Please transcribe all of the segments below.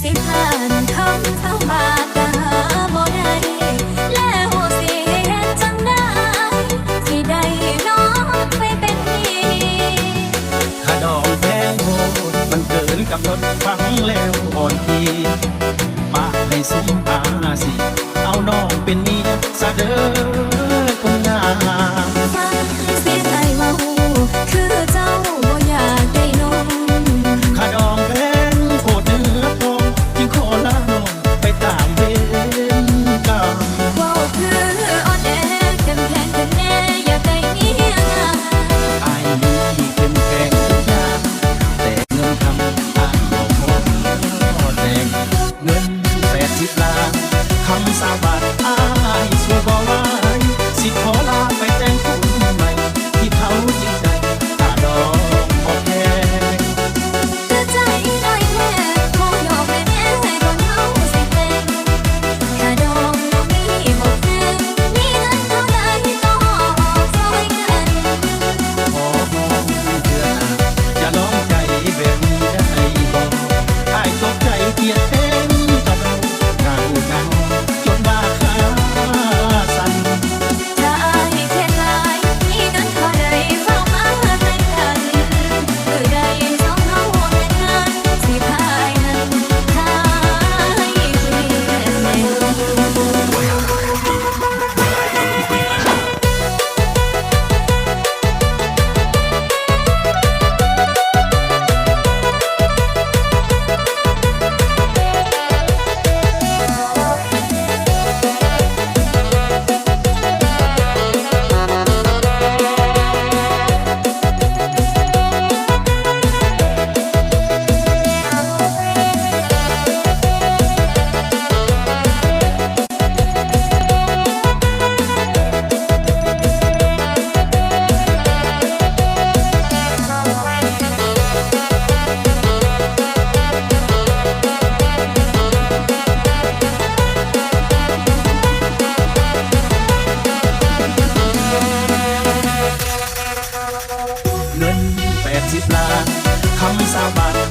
สิผ่านคำเข้ามาก็หาบ่ได้แล้วเฮ็ดจังได้สิได้น้องไปเป็นข้าดอกแพงโหดมันเกินกำหนดฟังแล้วอ่อนพีมาให้มอาสิ เอาน้องเป็นเมียซะเด้อคนงาม ปลาคำสาบาน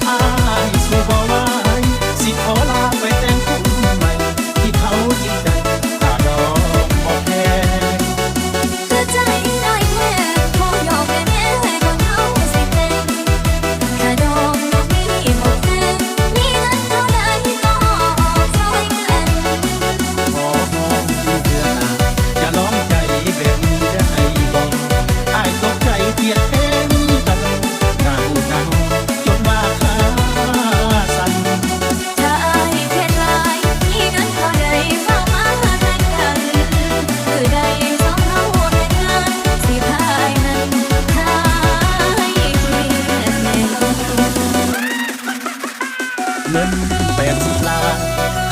เงินเปดสิบล้าน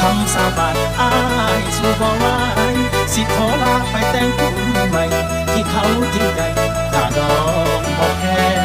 คำสาบานอายสู้บ่ไหสิขอลาไปแต่งผู้ใหม่ ที่เขาจริงใจถ้าดองบอกแพ้